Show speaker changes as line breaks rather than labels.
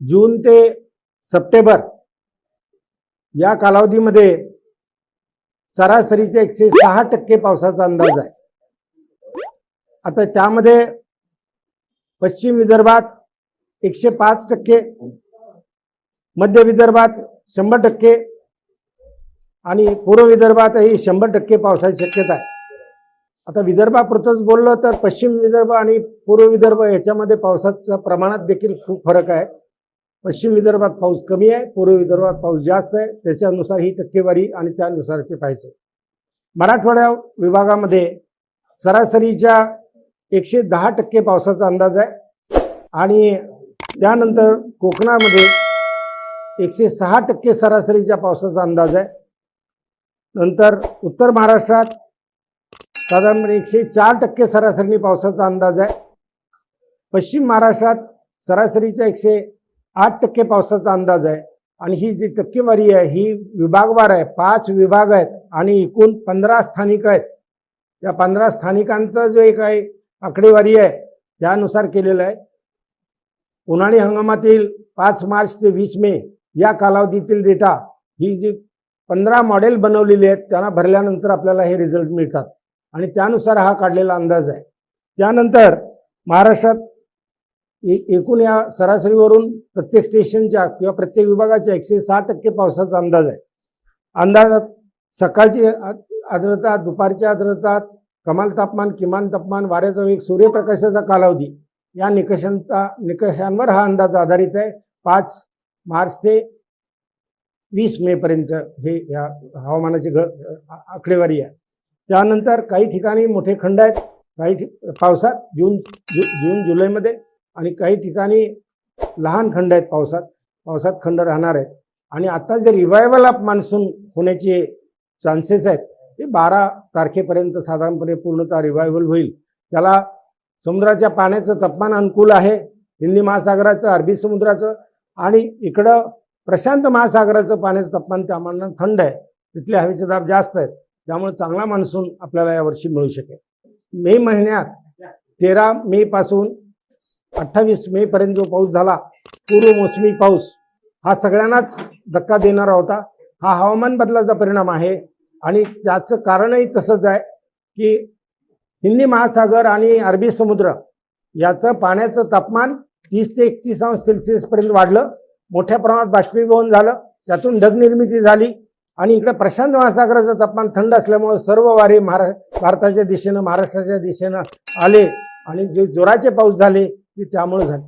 जून ते सप्टेंबर या कालावधीमध्ये सरासरीचे एकशे सहा टक्के पावसाचा अंदाज आहे. आता त्यामध्ये पश्चिम विदर्भात एकशे पाच टक्के मध्य विदर्भात शंभर टक्के आणि पूर्व विदर्भातही शंभर टक्के पावसाची शक्यता आहे. आता विदर्भापुरतंच बोललं तर पश्चिम विदर्भ आणि पूर्व विदर्भ याच्यामध्ये पावसाच्या प्रमाणात देखील खूप फरक आहे. पश्चिम विदर्भात पाऊस कमी आहे पूर्व विदर्भात पाऊस जास्त आहे. त्याच्यानुसार ही टक्केवारी आणि त्यानुसार ते पाहिजे मराठवाड्या विभागामध्ये सरासरीच्या एकशे दहा टक्के पावसाचा अंदाज आहे आणि त्यानंतर कोकणामध्ये एकशे सहा टक्के सरासरीच्या पावसाचा अंदाज आहे. नंतर उत्तर महाराष्ट्रात साधारणपणे एकशे चार टक्के सरासरीने पावसाचा अंदाज आहे. पश्चिम महाराष्ट्रात सरासरीच्या एकशे आठ टक्के पावसाचा अंदाज आहे. आणि ही जी टक्केवारी आहे ही विभागवार आहे पाच विभाग आहेत आणि एकूण पंधरा स्थानिक आहेत. या पंधरा स्थानिकांचं जे आहे आकडेवारी आहे त्यानुसार केलेलं आहे. उन्हाळी हंगामातील पाच मार्च ते वीस मे या कालावधीतील डेटा ही जी पंधरा मॉडेल बनवलेली आहेत त्यांना भरल्यानंतर आपल्याला हे रिझल्ट मिळतात. आणि त्यानुसार हा काढलेला अंदाज आहे. त्यानंतर महाराष्ट्रात एकूण या सरासरीवरून प्रत्येक स्टेशनच्या किंवा प्रत्येक विभागाच्या एकशे सहा टक्के पावसाचा अंदाज आहे. अंदाजात सकाळची आर्द्रता दुपारच्या आर्द्रता कमाल तापमान किमान तापमान वाऱ्याचा वेग सूर्यप्रकाशाचा कालावधी या निकषांचा निकषांवर हा अंदाज आधारित आहे. पाच मार्च ते वीस मेपर्यंत हे या हवामानाची घ आकडेवारी आहे. त्यानंतर काही ठिकाणी मोठे खंड आहेत. काही ठिक पावसात जून जु जून जुलैमध्ये आणि काही ठिकाणी लहान खंड आहेत पावसात. पावसात खंड राहणार आहेत. आणि आता जे रिवायवल ऑफ मान्सून होण्याचे चान्सेस आहेत ते बारा तारखेपर्यंत साधारणपणे पूर्णतः रिवायवल होईल. त्याला समुद्राच्या पाण्याचं तापमान अनुकूल आहे हिंदी महासागराचं अरबी समुद्राचं आणि इकडं प्रशांत महासागराचं पाण्याचं तापमान त्यामानानं थंड आहे. तिथले हवेचे दाब जास्त आहेत. त्यामुळे चांगला मान्सून आपल्याला यावर्षी मिळू शकेल. मे महिन्यात तेरा मे पासून अठ्ठावीस मे पर्यंत जो पाऊस झाला पूर्व मोसमी पाऊस हा सगळ्यांनाच धक्का देणारा होता. हा हवामान बदलाचा परिणाम आहे आणि त्याचं कारणही तसंच आहे की हिंदी महासागर आणि अरबी समुद्र याचं पाण्याचं तापमान तीस ते एकतीस अंश सेल्सिअसपर्यंत वाढलं. मोठ्या प्रमाणात बाष्पीभवन झालं. त्यातून ढगनिर्मिती झाली आणि इकडे प्रशांत महासागराचं तापमान थंड असल्यामुळे सर्व वारे महारा भारताच्या दिशेनं महाराष्ट्राच्या दिशेनं आले आणि जे जोराचे पाऊस झाले ते त्यामुळे झाली.